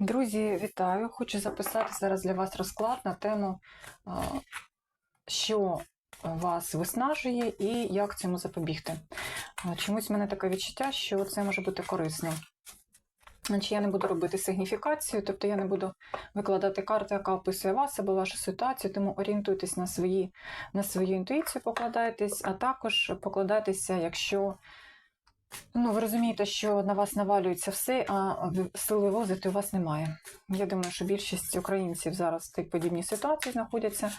Друзі, вітаю! Хочу записати зараз для вас розклад на тему, що вас виснажує і як цьому запобігти. Чомусь в мене таке відчуття, що це може бути корисним. Значить, я не буду робити сигніфікацію, тобто я не буду викладати карту, яка описує вас або вашу ситуацію, тому орієнтуйтесь на, свої, на свою інтуїцію, покладайтесь, а також покладайтеся, якщо Ну, ви розумієте, що на вас навалюється все, а сили возити у вас немає. Я думаю, що більшість українців зараз в такій подібній ситуації знаходяться,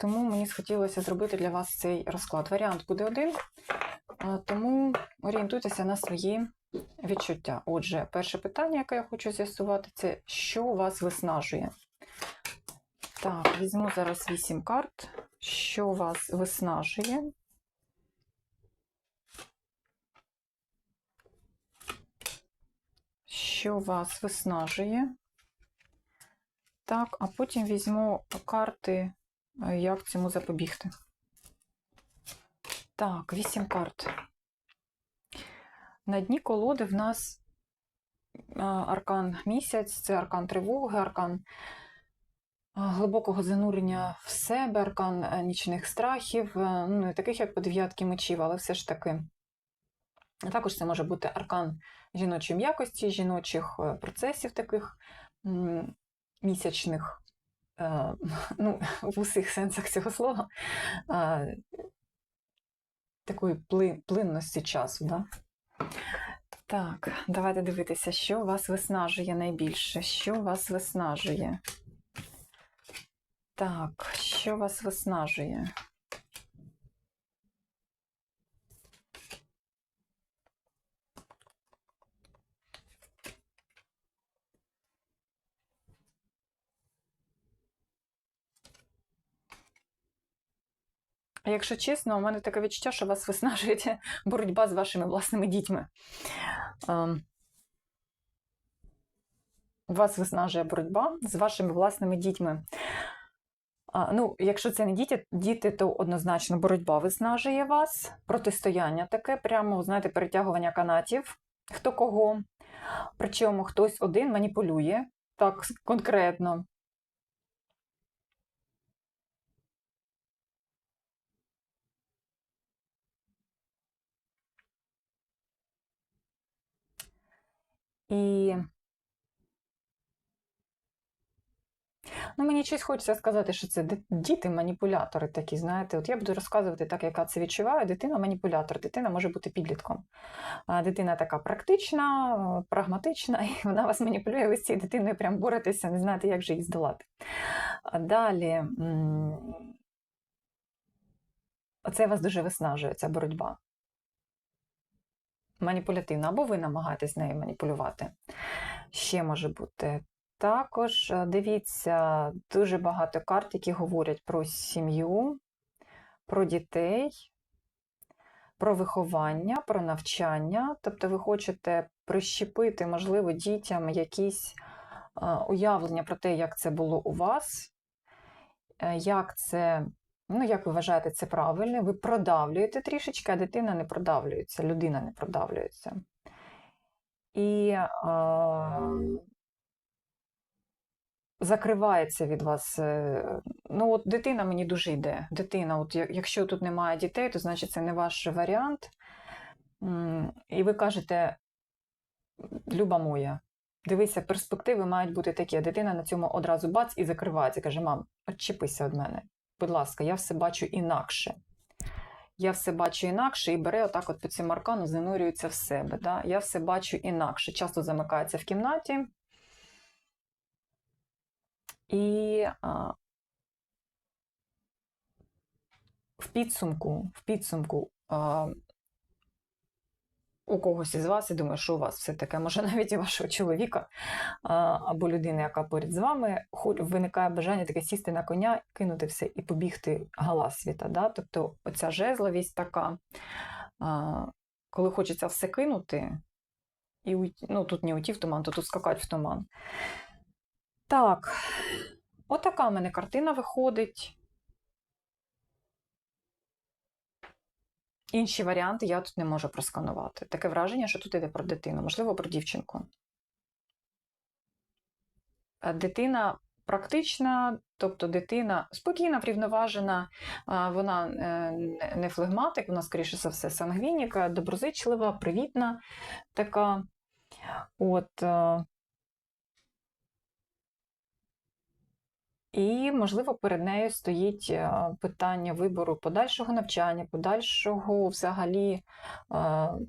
тому мені схотілося зробити для вас цей розклад. Варіант буде один, тому орієнтуйтеся на свої відчуття. Отже, перше питання, яке я хочу з'ясувати, це що вас виснажує. Так, візьму зараз вісім карт. Що вас виснажує? Що вас виснажує. Так, а потім візьму карти, е, як цьому запобігти. Так, вісім карт. На дні колоди в нас аркан місяць, це аркан тривоги, аркан глибокого занурення в себе, аркан е, нічних страхів, е, ну, не таких, як по мечів, але все ж таки. Також це може бути аркан жіночої м'якості, жіночих е, процесів таких місячних, е, ну, в усіх сенсах цього слова, такої плинності часу. Да? Так, давайте дивитися, що вас виснажує найбільше. Що вас виснажує? Так, що вас виснажує? А Якщо чесно, у мене таке відчуття, що вас виснажує боротьба з вашими власними дітьми. Ем, Вас виснажує боротьба з вашими власними дітьми. Ну, якщо це не діти, діти, то однозначно боротьба виснажує вас, протистояння таке, прямо, знаєте, перетягування канатів, хто кого. Причому хтось один маніпулює так конкретно. І ну, мені щось хочеться сказати, що це діти-маніпулятори такі, знаєте. От я буду розказувати так, яка це відчуває. Дитина маніпулятор, дитина може бути підлітком. Дитина така практична, е, прагматична, і вона вас маніпулює, ви з цією дитиною прям боретеся, не знаєте, як же її здолати. Далі. Оце вас дуже виснажує, ця боротьба. Маніпулятивна, або ви намагаєтесь нею маніпулювати. Ще може бути. Також е, дивіться дуже багато карт, які говорять про сім'ю, про дітей, про виховання, про навчання. Тобто ви хочете прищепити, можливо, дітям якісь е, уявлення про те, як це було у вас, е, як це, ну, як ви вважаєте, це правильно. Ви продавлюєте трішечки, а дитина не продавлюється, людина не продавлюється. І е, закривається від вас. е, Ну, от дитина мені дуже йде. Дитина, от якщо тут немає дітей, то значить це не ваш варіант. І ви кажете, Люба моя, дивися, перспективи мають бути такі. Дитина на цьому одразу бац і закривається. Каже: мам, відчепися від мене. Будь ласка, я все бачу інакше. Я все бачу інакше і бере отак от по цим аркану, занурюється в себе. Да? Я все бачу інакше. Часто замикається в кімнаті. І а, в підсумку, в підсумку а, у когось із вас, я думаю, що у вас все таке, може навіть і вашого чоловіка або людини, яка поряд з вами, виникає бажання таке сісти на коня, кинути все і побігти гала світа. Да? Тобто оця жезловість така, коли хочеться все кинути, і ну тут не уйти в туман, то тут скакати в туман. Так, отака в мене картина виходить. Інші варіанти я тут не можу просканувати. Таке враження, що тут йде про дитину, можливо, про дівчинку. е, дитина практична, тобто дитина спокійна, врівноважена, вона е, не- не флегматик, вона, скоріше за все, сангвініка, доброзичлива, привітна така. От, І, можливо, перед нею стоїть е, питання вибору подальшого навчання, подальшого взагалі, е,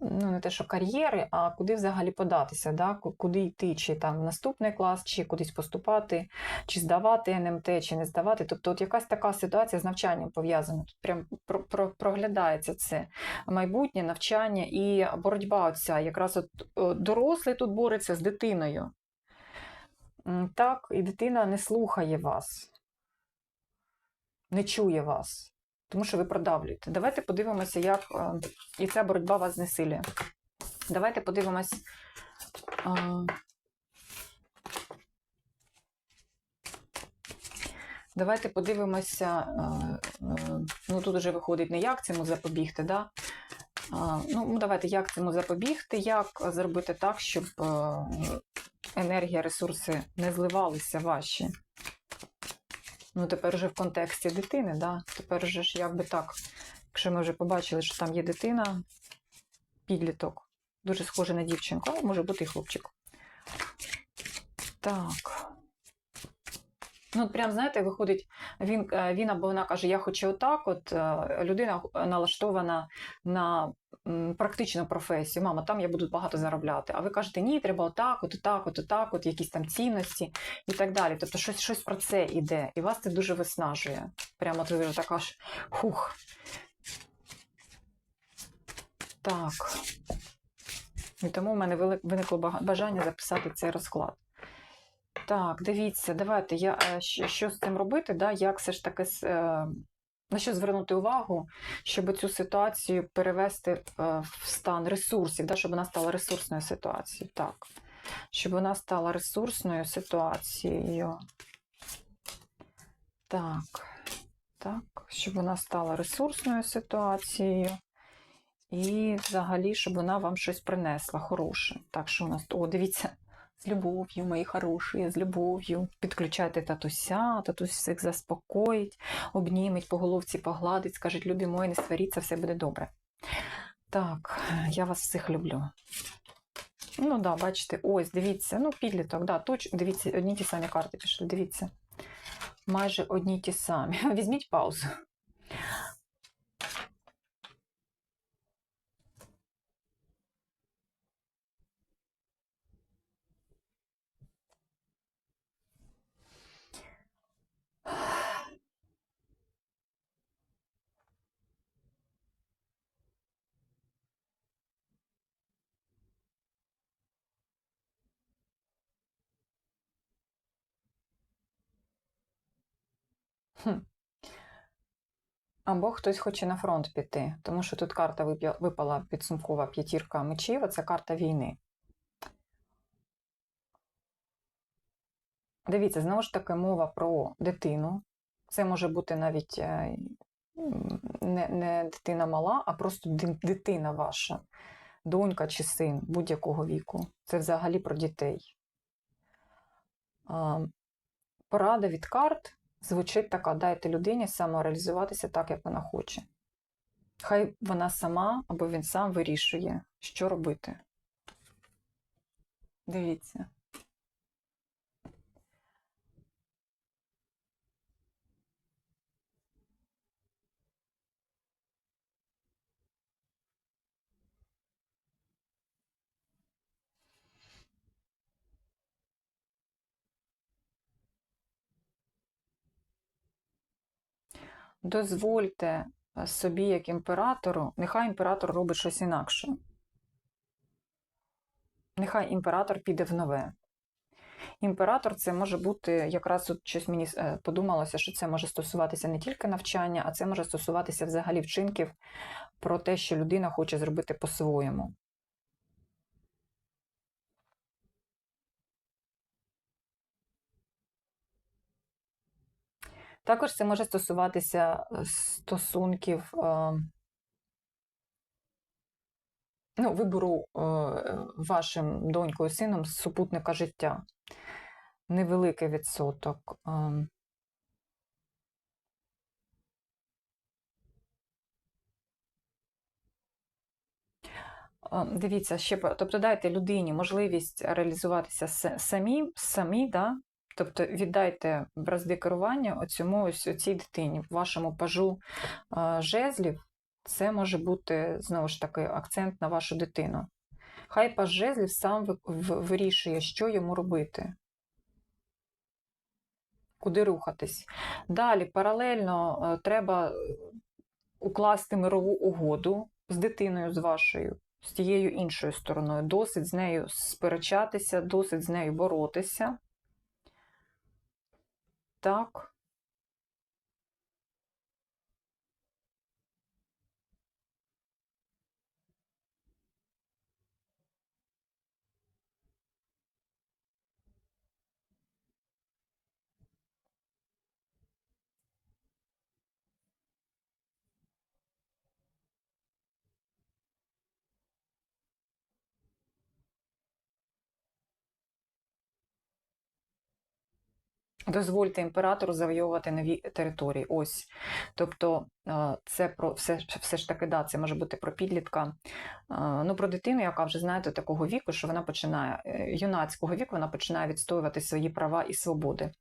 ну не те, що кар'єри, а куди взагалі податися, да? куди йти, чи там в наступний клас, чи кудись поступати, чи здавати НМТ, чи не здавати. Тобто, от якась така ситуація з навчанням пов'язана. Тут прям про, про, проглядається це майбутнє навчання і боротьба оця. Якраз от дорослий тут бореться з дитиною. Так, і дитина не слухає вас, не чує вас, тому що ви продавлюєте. Давайте подивимося, як і ця боротьба вас знесилює. Давайте подивимось. Давайте подивимося. Ну, тут вже виходить не як цьому запобігти, да? Ну, давайте, як цьому запобігти, як зробити так, щоб енергія, ресурси не зливалися ваші. Ну, тепер вже в контексті дитини, да? тепер вже ж якби так. Якщо ми вже побачили, що там є дитина, підліток, дуже схожий на дівчинку, а може бути і хлопчик. Так. Ну, прям, знаєте, виходить, він, е, він або вона каже, я хочу отак. От е, людина налаштована на практичну професію. Мама, там я буду багато заробляти. А ви кажете, ні, треба отак, от отак, от отак, от якісь там цінності і так далі. Тобто щось, щось про це іде. І вас це дуже виснажує. Прямо от ви така ж хух. Так. І тому в мене виникло бажання записати цей розклад. Так, дивіться, давайте я е, що, з цим робити, да? як все ж таки е, на що звернути увагу, щоб цю ситуацію перевести е, в стан ресурсів, да? щоб вона стала ресурсною ситуацією. Так, щоб вона стала ресурсною ситуацією. Так, так, щоб вона стала ресурсною ситуацією. І взагалі, щоб вона вам щось принесла хороше. Так, що у нас. О, дивіться, з любов'ю, мої хороші, з любов'ю. Підключайте татуся, татусь всіх заспокоїть, обнімить, по головці погладить, скажуть, любі мої, не сваріться, все буде добре. Так, я вас всіх люблю. Ну да, бачите, ось, дивіться, ну, підліток, да, точно, дивіться, одні ті самі карти пішли, дивіться. Майже одні ті самі. Візьміть паузу. Або хтось хоче на фронт піти, тому що тут карта випала підсумкова п'ятірка мечів, а це карта війни. Дивіться, знову ж таки, мова про дитину. Це може бути навіть е, не, не дитина мала, а просто дитина ваша, донька чи син будь-якого віку. Це взагалі про дітей. Порада від карт звучить така: дайте людині самореалізуватися так, як вона хоче. Хай вона сама або він сам вирішує, що робити. Дивіться. Дозвольте е, собі, як імператору, нехай імператор робить щось інакше. Нехай імператор піде в нове. Імператор це може бути, якраз от щось мені е, подумалося, що це може стосуватися не тільки навчання, а це може стосуватися взагалі вчинків про те, що людина хоче зробити по-своєму. Також це може стосуватися е, стосунків, е, ну, вибору е, вашим донькою сином супутника життя. невеликий відсоток. ем, Дивіться, ще тобто дайте людині можливість реалізуватися самі, самі, да? Тобто віддайте бразди керування оцьому ось цій дитині, вашому пажу жезлів. Це може бути знову ж таки акцент на вашу дитину. Хай паж жезлів сам вирішує, що йому робити, куди рухатись. Далі паралельно е, треба укласти мирову угоду з дитиною, з вашою, з тією іншою стороною. Досить з нею сперечатися, досить з нею боротися. Так. Дозвольте імператору завойовувати нові території. Ось. Тобто, е, це про все, все ж таки, да, це може бути про підлітка. Е, Ну, про дитину, яка вже знаєте, такого віку, що вона починає е, юнацького віку, вона починає відстоювати свої права і свободи.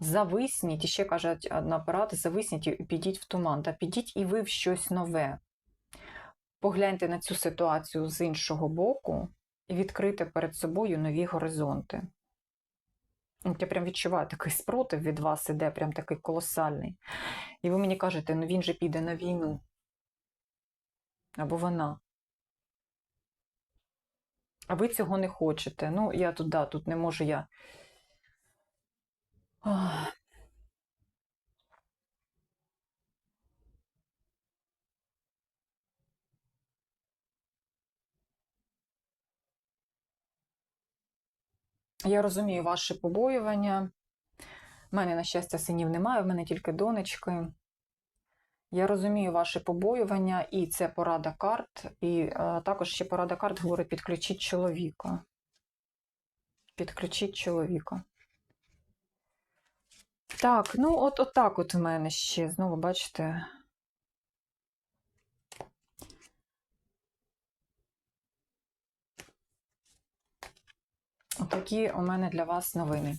Зависніть, і ще кажуть на апарат, зависніть і підіть в туман, та підіть і ви в щось нове. Погляньте на цю ситуацію з іншого боку і відкрити перед собою нові горизонти. От Я прям відчуваю такий спротив від вас іде, прям такий колосальний. І ви мені кажете, ну він же піде на війну. Або вона. А ви цього не хочете. Ну, я тут, да, тут не можу я. Я розумію ваші побоювання. У мене, на щастя, синів немає, в мене тільки донечки. Я розумію ваші побоювання, і це порада карт. І е, також ще порада карт говорить: підключіть чоловіка. Підключіть чоловіка. Так, ну от, от так от в мене ще. Знову бачите. Отакі у мене для вас новини.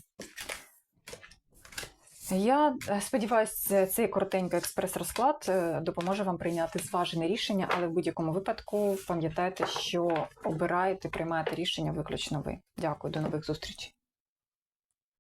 Я е, сподіваюся, цей коротенький експрес-розклад е, допоможе вам прийняти зважене рішення, але в будь-якому випадку пам'ятайте, що обираєте, приймаєте рішення виключно ви. Дякую, до нових зустрічей.